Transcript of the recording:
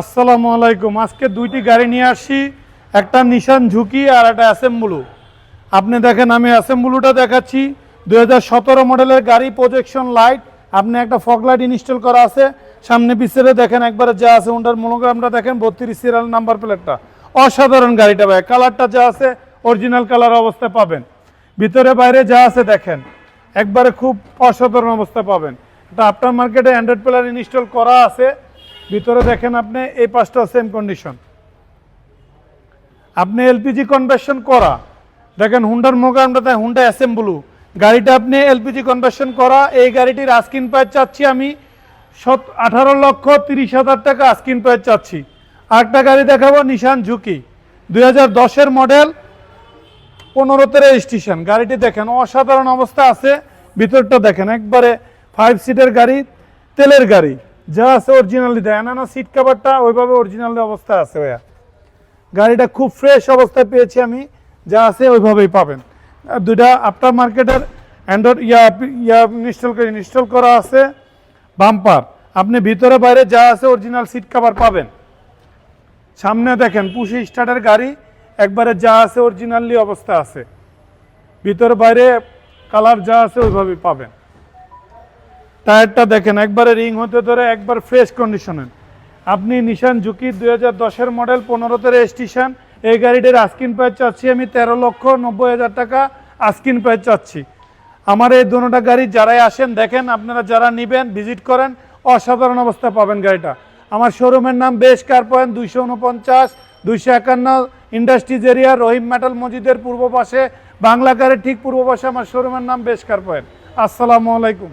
আসসালামু আলাইকুম। আজকে দুইটি গাড়ি নিয়ে আসি। একটা নিশান ঝুঁকি আর একটা অ্যাসেম্বলু। আপনি দেখেন, আমি অ্যাসেম্বলুটা দেখাচ্ছি। দুই হাজার সতেরো মডেলের গাড়ি প্রজেকশন লাইট আপনি একটা ফগ লাইট ইনস্টল করা আছে। সামনে পিছনে দেখেন, একবারে যা আছে ওটার মনোগ্রামটা দেখেন, বত্রিশ সিরিয়াল নাম্বার প্লেটটা অসাধারণ গাড়িটা ভাই কালারটা যা আছে অরিজিনাল কালার অবস্থায় পাবেন। ভিতরে বাইরে যা আছে দেখেন, একবারে খুব অসাধারণ অবস্থায় পাবেন। এটা আপনার মার্কেটে অ্যান্ড্রয়েড প্লেয়ার ইনস্টল করা আছে। ভিতরে দেখেন আপনি, এই পাঁচটা সেম কন্ডিশন আপনি এলপিজি কনভার্সন করা, দেখেন হুন্ডার মোগ্রামটাতে হুন্ডা অ্যাসেম্বলু গাড়িটা আপনি এলপিজি কনভার্সন করা, এই গাড়িটির আস্কিন প্রাইস চাচ্ছি আমি সত, আঠারো লক্ষ তিরিশ হাজার টাকা আস্কিন প্রাইস চাচ্ছি। আরেকটা গাড়ি দেখাবো নিশান ঝুঁকি দুই হাজার দশের মডেল পনেরোতে রেজিস্ট্রেশন গাড়িটি দেখেন, অসাধারণ অবস্থা আছে। ভিতরটা দেখেন, একবারে ফাইভ সিটের গাড়ি, তেলের গাড়ি। যা আছে অরিজিনালি দেয়। না না সিট কাভারটা ওইভাবে অরিজিনাল অবস্থা আছে ভাইয়া। গাড়িটা খুব ফ্রেশ অবস্থায় পেয়েছি আমি। যা আছে ওইভাবেই পাবেন। দুইটা আফটার মার্কেটের অ্যান্ড্রয়েড ইয়া ইয়া ইনস্টল করে ইনস্টল করা আছে। বাম্পার আপনি ভিতরে বাইরে যা আছে অরিজিনাল সিট কাভার পাবেন। সামনে দেখেন পুশি স্টার্টের গাড়ি। একবারে যা আছে অরিজিনালি অবস্থা আছে। ভিতরে বাইরে কালার যা আছে ওইভাবেই পাবেন। টায়ারটা দেখেন, একবারে রিং হতে ধরে একবার ফ্রেশ কন্ডিশনের আপনি নিশান ঝুঁকি দুই হাজার দশের মডেল পনেরোতে রেজিস্ট্রেশন এই গাড়িটির আস্কিন প্রাইস চাচ্ছি আমি তেরো লক্ষ নব্বই হাজার টাকা আস্কিন প্রাইস চাচ্ছি। আমার এই দুটা গাড়ি যারাই আসেন, দেখেন আপনারা যারা নেবেন ভিজিট করেন, অসাধারণ অবস্থা পাবেন গাড়িটা। আমার শোরুমের নাম বেশ কার পয়েন্ট দুইশো উনপঞ্চাশ, দুইশো একান্ন ইন্ডাস্ট্রিজ এরিয়া রহিম মেটাল মসজিদের পূর্ব পাশে, বাংলা কারের ঠিক পূর্ব পাশে আমার শোরুমের নাম বেশ কার পয়েন্ট আসসালামু আলাইকুম।